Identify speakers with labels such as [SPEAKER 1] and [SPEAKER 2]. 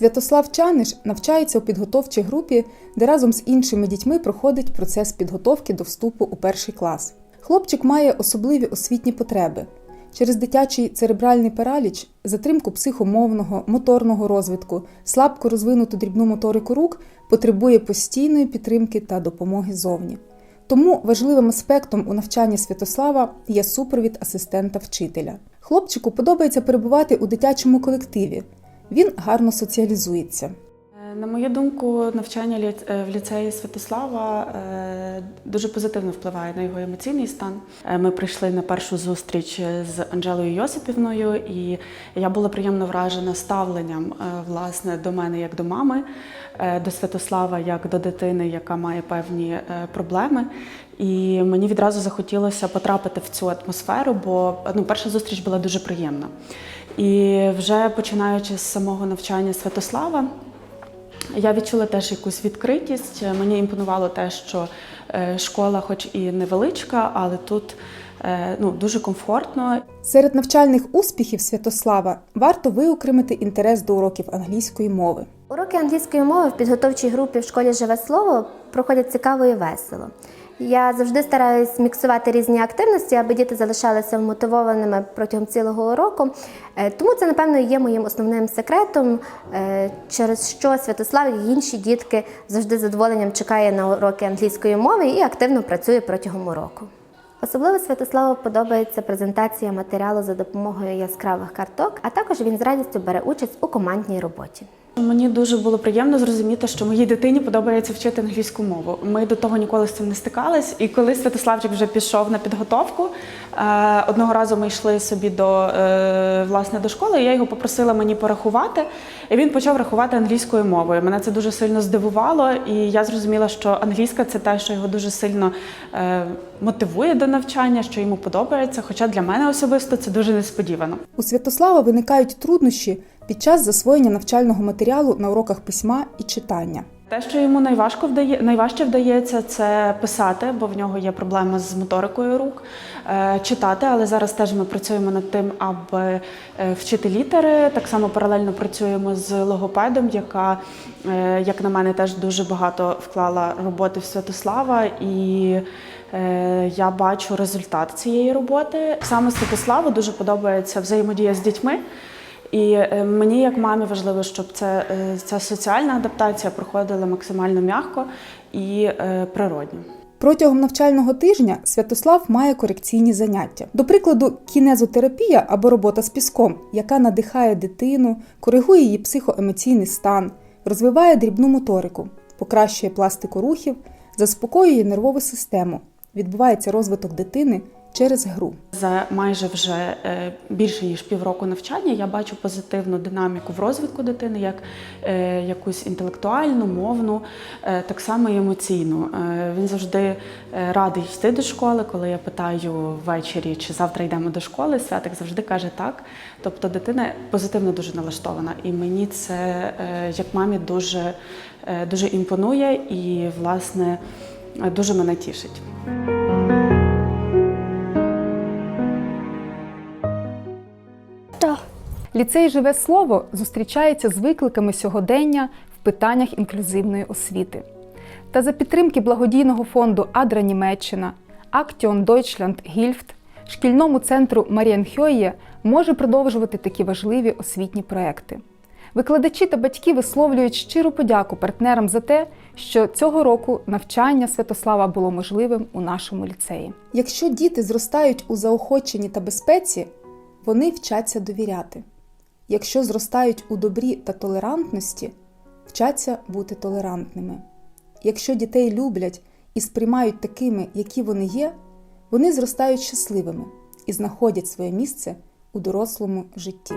[SPEAKER 1] Святослав Чаниш навчається у підготовчій групі, де разом з іншими дітьми проходить процес підготовки до вступу у перший клас. Хлопчик має особливі освітні потреби. Через дитячий церебральний параліч, затримку психомовного, моторного розвитку, слабко розвинуту дрібну моторику рук потребує постійної підтримки та допомоги зовні. Тому важливим аспектом у навчанні Святослава є супровід асистента вчителя. Хлопчику подобається перебувати у дитячому колективі. Він гарно соціалізується.
[SPEAKER 2] На мою думку, навчання е, в ліцеї Святослава е, дуже позитивно впливає на його емоційний стан. Е, Ми прийшли на першу зустріч з Анжелою Йосипівною, і я була приємно вражена ставленням власне до мене як до мами, до Святослава як до дитини, яка має певні проблеми. І мені відразу захотілося потрапити в цю атмосферу, бо ну, перша зустріч була дуже приємна. І вже починаючи з самого навчання Святослава, я відчула теж якусь відкритість. Мені імпонувало те, що е, школа, хоч і невеличка, але тут е, ну, дуже комфортно.
[SPEAKER 1] Серед навчальних успіхів Святослава варто виокремити інтерес до уроків англійської мови.
[SPEAKER 3] Уроки англійської мови в підготовчій групі в школі Живе слово проходять цікаво і весело. Я завжди стараюсь міксувати різні активності, аби діти залишалися вмотивованими протягом цілого року. Е, Тому це, напевно, є моїм основним секретом, е, через що Святослав і інші дітки завжди з задоволенням чекає на уроки англійської мови і активно працює протягом уроку. Особливо Святославу подобається презентація матеріалу за допомогою яскравих карток, а також він з радістю бере участь у командній роботі.
[SPEAKER 2] Мені дуже було приємно зрозуміти, що моїй дитині подобається вчити англійську мову. Ми до того ніколи з цим не стикались. І коли Святославчик вже пішов на підготовку, е, одного разу ми йшли собі до е, власне до школи. і Я його попросила мені порахувати, і він почав рахувати англійською мовою. Мене це дуже сильно здивувало, і я зрозуміла, що англійська це те, що його дуже сильно е, мотивує до навчання, що йому подобається. Хоча для мене особисто це дуже несподівано.
[SPEAKER 1] У Святослава виникають труднощі під час засвоєння навчального матеріалу на уроках письма і читання.
[SPEAKER 2] Те, що йому найважко вдає, найважче вдається, це писати, бо в нього є проблема з моторикою рук, е, читати, але зараз теж ми працюємо над тим, аби е, вчити літери. Так само паралельно працюємо з логопедом, яка, е, як на мене, теж дуже багато вклала роботи в Святослава. І я бачу результат цієї роботи. Саме Святославу дуже подобається взаємодія з дітьми. І е, мені, як мамі, важливо, щоб це, е, ця соціальна адаптація проходила максимально м'яко і е, природньо.
[SPEAKER 1] Протягом навчального тижня Святослав має корекційні заняття. До прикладу, кінезотерапія або робота з піском, яка надихає дитину, коригує її психоемоційний стан, розвиває дрібну моторику, покращує пластику рухів, заспокоює нервову систему. Відбувається розвиток дитини через гру.
[SPEAKER 2] За майже вже е, більше ніж півроку навчання я бачу позитивну динаміку в розвитку дитини, як е, якусь інтелектуальну, мовну, е, так само і емоційну. Він завжди радий йти до школи. Коли я питаю ввечері, чи завтра йдемо до школи, святик завжди каже так. Тобто дитина позитивно дуже налаштована, і мені це як мамі дуже, дуже імпонує і, власне, дуже мене тішить.
[SPEAKER 1] Ліцей Живе слово зустрічається з викликами сьогодення в питаннях інклюзивної освіти. Та за підтримки благодійного фонду Адра Німеччина, Актіон Deutschland Гільфт, шкільному центру Маріенхьойє може продовжувати такі важливі освітні проекти. Викладачі та батьки висловлюють щиру подяку партнерам за те, що цього року навчання Святослава було можливим у нашому ліцеї. Якщо діти зростають у заохоченні та безпеці, вони вчаться довіряти. Якщо зростають у добрі та толерантності, вчаться бути толерантними. Якщо дітей люблять і сприймають такими, які вони є, вони зростають щасливими і знаходять своє місце у дорослому житті.